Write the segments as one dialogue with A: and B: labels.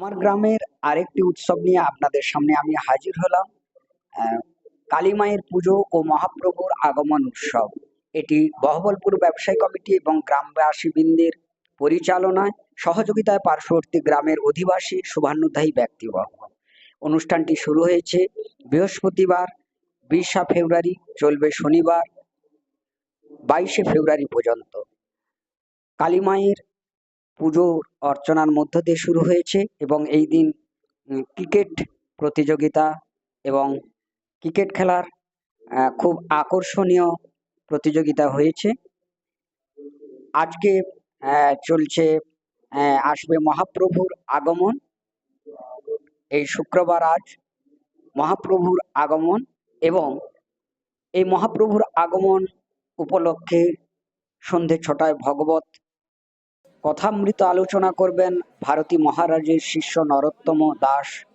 A: আমার গ্রামের আরেকটি উৎসব নিয়ে আপনাদের সামনে আমি হাজির হলাম কালী মায়ের পুজো ও মহাপ্রভুর আগমন উৎসব। এটি বহবলপুর ব্যবসায়ী কমিটি এবং গ্রামবাসী বৃন্দের পরিচালনায় সহযোগিতায় পার্শ্ববর্তী গ্রামের অধিবাসী শুভানুধ্যায়ী ব্যক্তিবর্গ। অনুষ্ঠানটি শুরু হয়েছে বৃহস্পতিবার, বিশা ফেব্রুয়ারি চলবে শনিবার, বাইশে ফেব্রুয়ারি পর্যন্ত। কালী পুজোর অর্চনার মধ্য দিয়ে শুরু হয়েছে এবং এই দিন ক্রিকেট প্রতিযোগিতা এবং ক্রিকেট খেলার খুব আকর্ষণীয় প্রতিযোগিতা হয়েছে। আজকে চলছে আসবে মহাপ্রভুর আগমন। এই শুক্রবার আজ মহাপ্রভুর আগমন এবং এই মহাপ্রভুর আগমন উপলক্ষে সন্ধে ছটায় ভগবত কথামৃত আলোচনা করবেন ভারতী মহারাজের শিষ্য নরোত্তম দাস।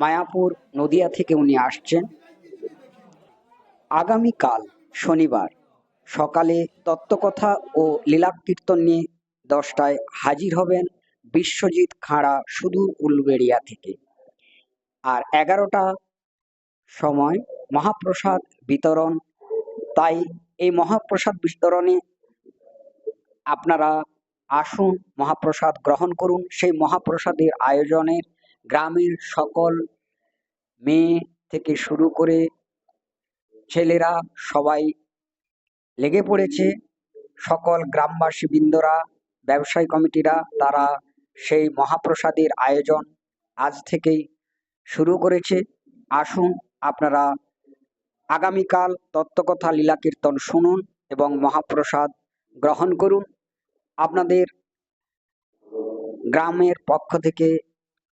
A: মায়াপুর নদিয়া থেকে উনি আসছেন। আগামীকাল শনিবার সকালে তত্ত্বকথা ও লীলা কীর্তন নিয়ে দশটায় হাজির হবেন বিশ্বজিৎ খাঁড়া সুদূর উলবেড়িয়া থেকে। আর এগারোটা সময় মহাপ্রসাদ বিতরণ। তাই এই মহাপ্রসাদ বিতরণে আপনারা আসুন মহাপ্রসাদ গ্রহণ করুন। সেই মহাপ্রসাদের আয়োজনের গ্রামের সকল মেয়ে থেকে শুরু করে ছেলেরা সবাই লেগে পড়েছে। সকল গ্রামবাসী বৃন্দরা, ব্যবসায়ী কমিটিরা, তারা সেই মহাপ্রসাদের আয়োজন আজ থেকেই শুরু করেছে। আসুন আপনারা আগামীকাল তত্ত্বকথা লীলা কীর্তন শুনুন এবং মহাপ্রসাদ গ্রহণ করুন। আপনাদের গ্রামের পক্ষ থেকে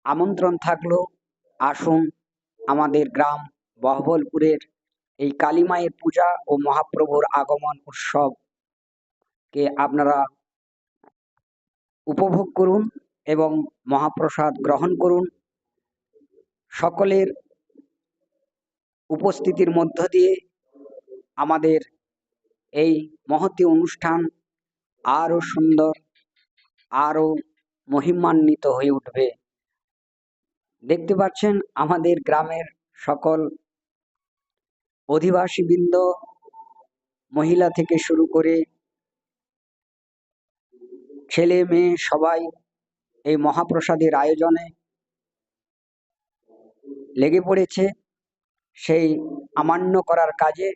A: আমন্ত্রণ থাকল। আসুন আমাদের গ্রাম বহবলপুরের এই কালী মায়ের পূজা ও মহাপ্রভুর আগমন উৎসবকে আপনারা উপভোগ করুন এবং মহাপ্রসাদ গ্রহণ করুন। সকলের উপস্থিতির মধ্য দিয়ে আমাদের এই মহতী অনুষ্ঠান আরও সুন্দর আরও মহিমান্বিত হয়ে উঠবে। দেখতে পাচ্ছেন আমাদের গ্রামের সকল অধিবাসীবৃন্দ, মহিলা থেকে শুরু করে ছেলে মেয়ে সবাই এই মহাপ্রসাদের আয়োজনে লেগে পড়েছে। সেই আমান্য করার কাজে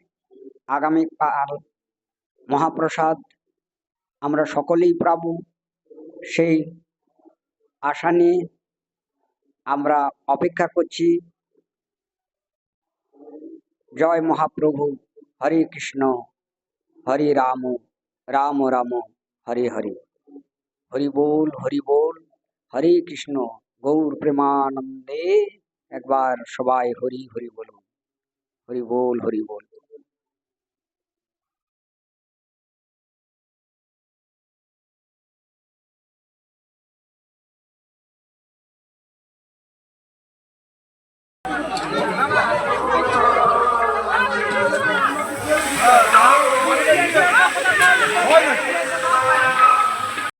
A: আগামীকাল মহাপ্রসাদ আমরা সকলেই পাবো। সেই আশা নিয়ে আমরা অপেক্ষা করছি। জয় মহাপ্রভু। হরে কৃষ্ণ। হরে রাম। রাম রাম। হরে হরে। হরি বল হরি বল। হরে কৃষ্ণ। গৌর প্রেমানন্দে একবার সবাই হরি হরি বলুন। হরি বল হরি বল।